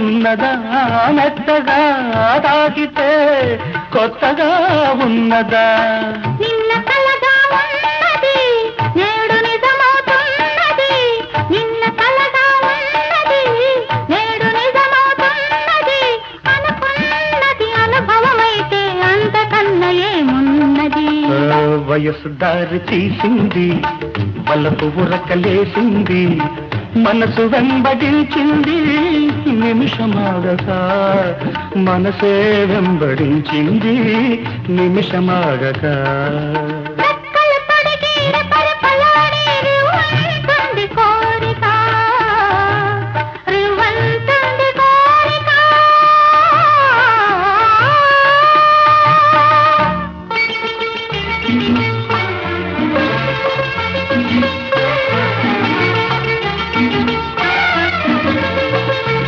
ఉన్నదా మెత్తగా తాకితే కొత్తగా ఉన్నదా? నిన్న కలగా ఉన్నది నేడు నిజమవుతున్నది. నిన్న కలగా ఉన్నది నేడు నిజమవుతున్నది. అనుకున్నది అనుభవమైతే అంతకన్నా ఏమున్నది? వయసు దారి తీసింది బలపు ఉరకలేసింది మనసు వెంబడించింది. నిమిషమాడక మనసే వెంబడించింది నిమిషమాడక